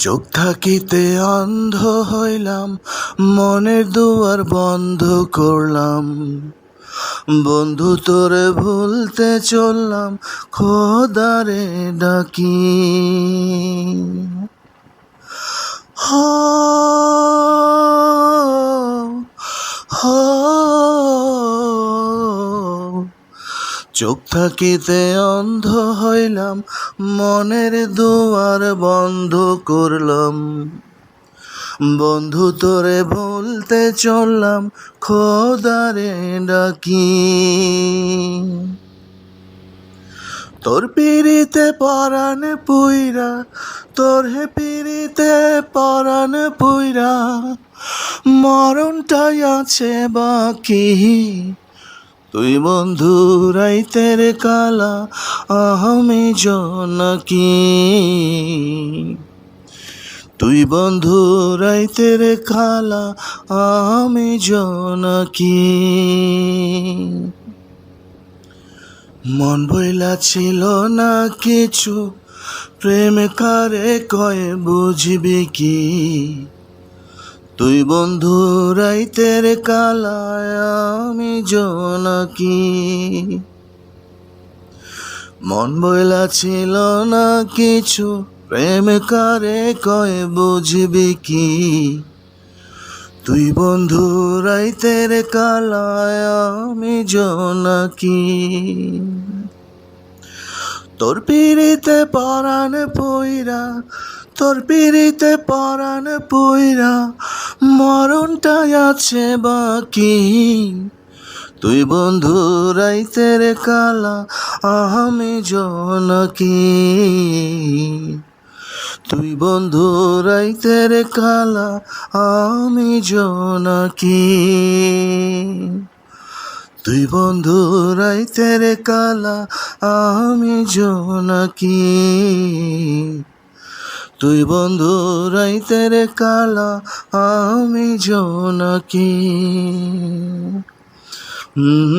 চোখ থাকিতে অন্ধ হইলাম মনের দুয়ার বন্ধ করলাম। বন্ধু তোরে ভুলতে চললাম খোদারে ডাকি। চোখ থাকিতে অন্ধ হইলাম, মনের দুয়ার বন্ধ করলাম। বন্ধু তোরে ভুলতে চললাম, খোদারে ডাকি। তোর পিড়িতে পরাণ পুইরা, তোর হে পিড়িতে পরাণ পুইরা, মরণটাই আছে বাকি। তুই বন্ধু রাইতের কালা আমি জনকি। তুই বন্ধু রাইতের কালা আমি জনকি। মন বইলা ছিল না কিছু, প্রেম কারে কয় বুঝবি কি? তুই বন্ধু রাইতের কালায় জনকি। মন বইলা ছিল না কিছু, প্রেম কারে কয় বুঝবি কি? তুই বন্ধু রাইতের কালায় আমি জনকি। তোর পিড়িতে পরাণ পইরা, তোর পিড়িতে পরাণ পইরা মরণটাই আছে বাকি। তুই বন্ধু রাইতের কালা আমি জনকি। তুই বন্ধু রাইতের কালা আমি জনকি। তুই বন্ধু রাইতের কালা আমি জনকি। তুই বন্ধু রাইতের কালা আমি জনকি। Mm-hmm.